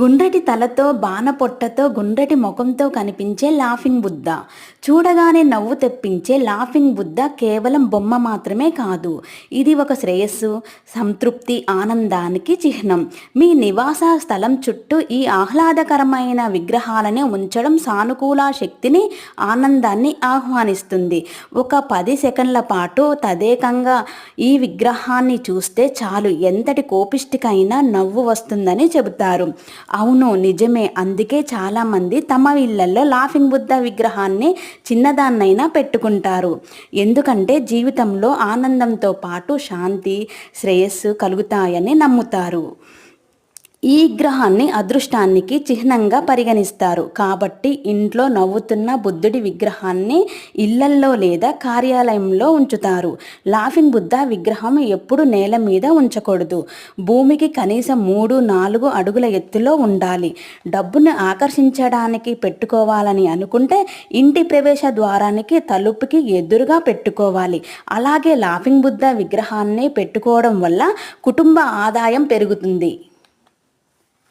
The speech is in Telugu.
గుండ్రటి తలతో బాణపొట్టతో గుండ్రటి ముఖంతో కనిపించే లాఫింగ్ బుద్ధ. చూడగానే నవ్వు తెప్పించే లాఫింగ్ బుద్ధ కేవలం బొమ్మ మాత్రమే కాదు. ఇది ఒక శ్రేయస్సు సంతృప్తి ఆనందానికి చిహ్నం. మీ నివాస స్థలం చుట్టూ ఈ ఆహ్లాదకరమైన విగ్రహాలని ఉంచడం సానుకూల శక్తిని ఆనందాన్ని ఆహ్వానిస్తుంది. ఒక పది సెకండ్ల పాటు తదేకంగా ఈ విగ్రహాన్ని చూస్తే చాలు. ఎంతటి కోపిష్టికైనా నవ్వు వస్తుందని చెబుతారు. అవును నిజమే. అందుకే చాలామంది తమ ఇళ్ళలో లాఫింగ్ బుద్ధ విగ్రహాన్ని చిన్నదాన్నైనా పెట్టుకుంటారు. ఎందుకంటే జీవితంలో ఆనందంతో పాటు శాంతి శ్రేయస్సు కలుగుతాయని నమ్ముతారు. ఈ విగ్రహాన్ని అదృష్టానికి చిహ్నంగా పరిగణిస్తారు. కాబట్టి ఇంట్లో నవ్వుతున్న బుద్ధుడి విగ్రహాన్ని ఇళ్ళల్లో లేదా కార్యాలయంలో ఉంచుతారు. లాఫింగ్ బుద్ధ విగ్రహం ఎప్పుడు నేల మీద ఉంచకూడదు. భూమికి కనీసం మూడు నాలుగు అడుగుల ఎత్తులో ఉండాలి. డబ్బును ఆకర్షించడానికి పెట్టుకోవాలని అనుకుంటే ఇంటి ప్రవేశ ద్వారానికి తలుపుకి ఎదురుగా పెట్టుకోవాలి. అలాగే లాఫింగ్ బుద్ధ విగ్రహాన్ని పెట్టుకోవడం వల్ల కుటుంబ ఆదాయం పెరుగుతుంది.